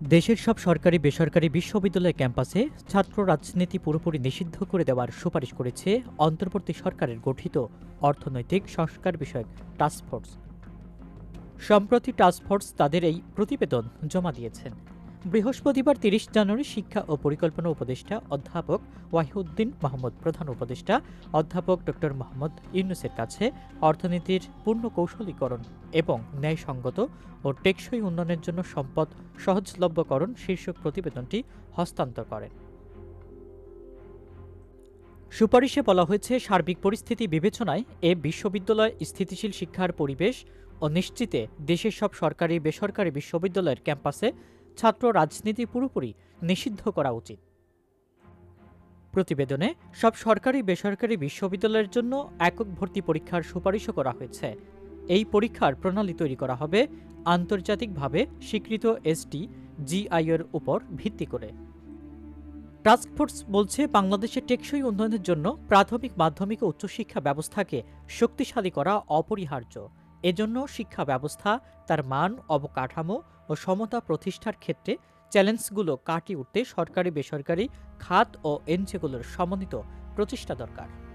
দেশের সব সরকারি, বেসরকারি বিশ্ববিদ্যালয় ক্যাম্পাসে ছাত্র রাজনীতি পুরোপুরি নিষিদ্ধ করে দেওয়ার সুপারিশ করেছে অন্তর্বর্তী সরকারের গঠিত অর্থনৈতিক সংস্কার বিষয়ক টাস্কফোর্স সম্প্রতি টাস্কফোর্স তাদের এই প্রতিবেদন জমা দিয়েছেন। বৃহস্পতিবার তিরিশ জানুয়ারি শিক্ষা ও পরিকল্পনা উপদেষ্টা অধ্যাপক ওয়াহিউদ্দিন মাহমুদ প্রধান উপদেষ্টা অধ্যাপক ডক্টর মোহাম্মদ ইউনুসের কাছে অর্থনীতির পূর্ণ কৌশলীকরণ এবং ন্যায়সঙ্গত ও টেকসই উন্নয়নের জন্য সম্পদ সহজলভ্যকরণ শীর্ষক প্রতিবেদনটি হস্তান্তর করেন। সুপারিশে বলা হয়েছে, সার্বিক পরিস্থিতি বিবেচনায় এ বিশ্ববিদ্যালয় স্থিতিশীল শিক্ষার পরিবেশ ও নিশ্চিতে দেশের সব সরকারি বেসরকারি বিশ্ববিদ্যালয়ের ক্যাম্পাসে ছাত্র রাজনীতি পুরোপুরি নিষিদ্ধ করা উচিত। প্রতিবেদনে সব সরকারি বেসরকারি বিশ্ববিদ্যালয়ের জন্য একক ভর্তি পরীক্ষার সুপারিশও করা হয়েছে। এই পরীক্ষার প্রণালী তৈরি করা হবে আন্তর্জাতিকভাবে স্বীকৃত এসটি জিআইয়ের উপর ভিত্তি করে। টাস্কফোর্স বলছে বাংলাদেশের টেকসই উন্নয়নের জন্য প্রাথমিক মাধ্যমিক ও উচ্চশিক্ষা ব্যবস্থাকে শক্তিশালী করা অপরিহার্য। এজন্য শিক্ষা ব্যবস্থা তার মান, অবকাঠামো ও সমতা প্রতিষ্ঠার ক্ষেত্রে চ্যালেঞ্জগুলো কাটিয়ে উঠতে সরকারি বেসরকারি খাত ও এনজিওগুলোর সমন্বিত প্রচেষ্টা দরকার।